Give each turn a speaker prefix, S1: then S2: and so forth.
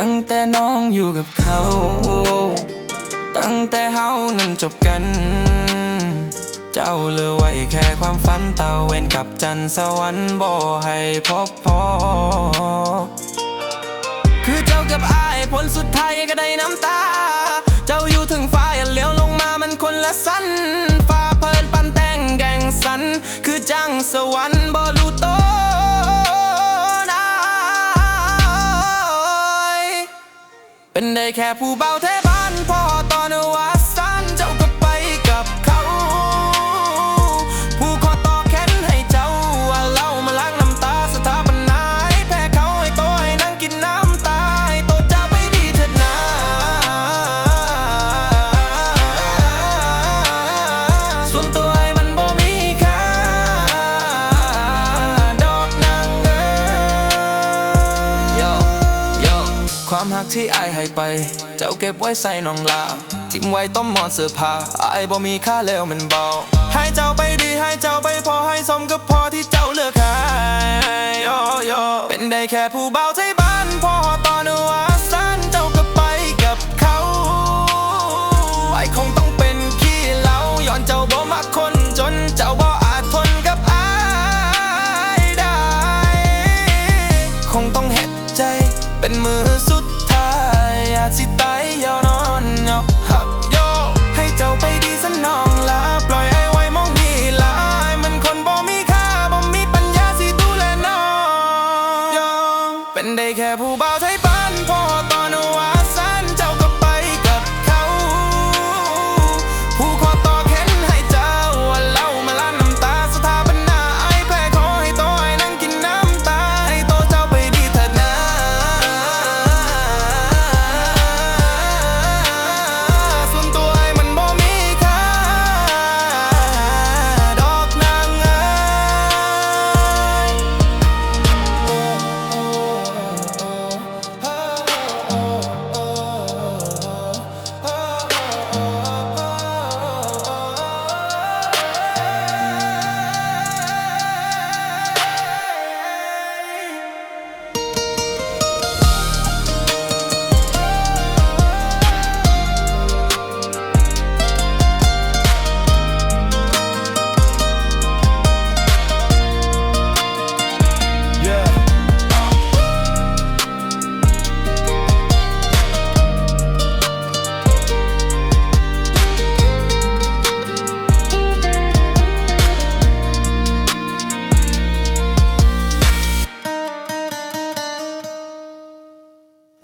S1: ั้งแต่น้องอยู่กับเขา ตั้งแต่เฮานั้นจบกัน เจ้าเลือไว้แค่ความฝันเตาเวนกับจันสวรรค์บ่ให้พบพอ คือเจ้ากับอายผลสุดท้ายก็ได้น้ำตา เจ้าอยู่ถึงฟ้าอย่าเลี้ยวลงมามันคนละสั้นฟ้าเพลินปันแต่งแก่งสัน คือจังสวรรค์บ่รู้ต เป็นได้แค่ผู้เบาเทบ้านพอตอนว่าสั้นเจ้าก็ไปกับเขา ผู้ขอต่อแขนให้เจ้าว่าเล่ามาล้างน้ำตาสถาปนาให้แพ้เขาให้โตให้นั่งกินน้ำตาให้โตจะไปดีเถิดนาส่วนตัว ความหักที่อายให้ไป เจ้าเก็บไว้ใส่น้องลาทิ้งไว้ต้มหมอนเสื้อผ้าอายบ่มีค่าแล้วมันเบา ให้เจ้าไปดีให้เจ้าไปพอให้สมก็พอที่เจ้าเลือกใครยโยเป็นได้แค่ผู้เบาใจบ้านพอตอนว่าสั้นเจ้าก็ไปกับเขาไอคงต้องเป็นขี้เล้าย้อนเจ้าบ่มักคนจนเจ้าบ่อาจทนกับอายได้ คงต้องเห็ดใจเป็นมือ ดสิตายยอนอนเงาฮับโยให้เจ้าไปดีสนองลาปล่อยไอ้ไว้มองดีลายมันคนบ่มีค่าบ่มีปัญญาสิดูแลน้องยอมเป็นได้แค่ผู้เบาใช้